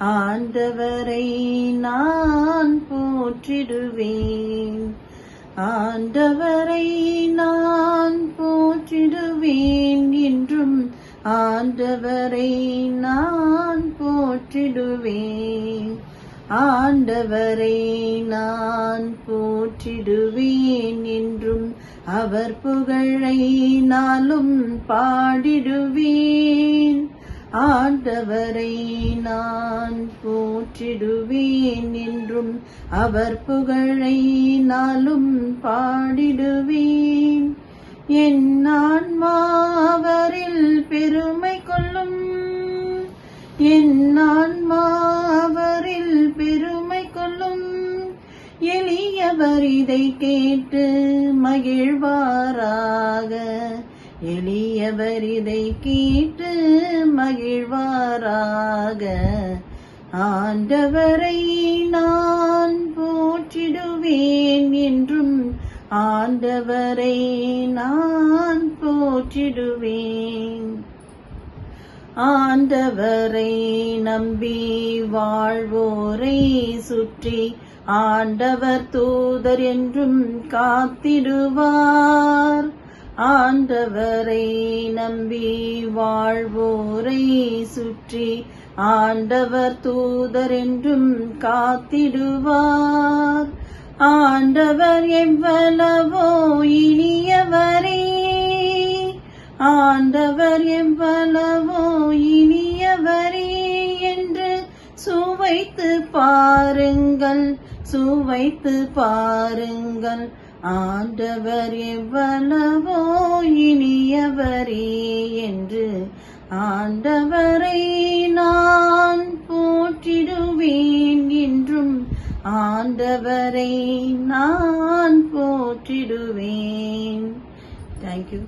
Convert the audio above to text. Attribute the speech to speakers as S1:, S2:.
S1: ஆண்டவரை நான் போற்றிடுவேன். ஆண்டவரை நான் போற்றிடுவேன் என்றும் ஆண்டவரை நான் போற்றிடுவேன். ஆண்டவரை நான் போற்றிடுவேன் என்றும் அவர் புகழை நாளும் பாடிடுவேன். ஆண்டவரை நான் போற்றிடுவேன் என்றும் அவர் புகழை நாளும் பாடிடுவேன். என் ஆன்மாவரில் பெருமை கொள்ளும். என் ஆன்மாவரில் பெருமை கொள்ளும். எளியவர் இதை கேட்டு மகிழ்வாராக. எளியவர் இதை கேட்டு மகிழ்வாராக. ஆண்டவரை நான் போற்றிடுவேன் என்றும் ஆண்டவரை நான் போற்றிடுவேன். ஆண்டவரை நம்பி வாழ்வோரை சுற்றி ஆண்டவர் தூதர் என்றும் காத்திடுவார். ஆண்டவரை நம்பி வாழ்வோரை சுற்றி ஆண்டவர் தூதர் என்றும் காத்திடுவார். ஆண்டவர் எவ்வளவோ இனியவரே. ஆண்டவர் எவ்வளவோ இனியவரே என்று சுவைத்து பாருங்கள் சுவைத்து பாருங்கள். ஆண்டவர் எவ்வளவோ இனியவரே என்று ஆண்டவரை நான் போற்றிடுவேன் என்றும் ஆண்டவரை நான் போற்றிடுவேன். தேங்க்யூ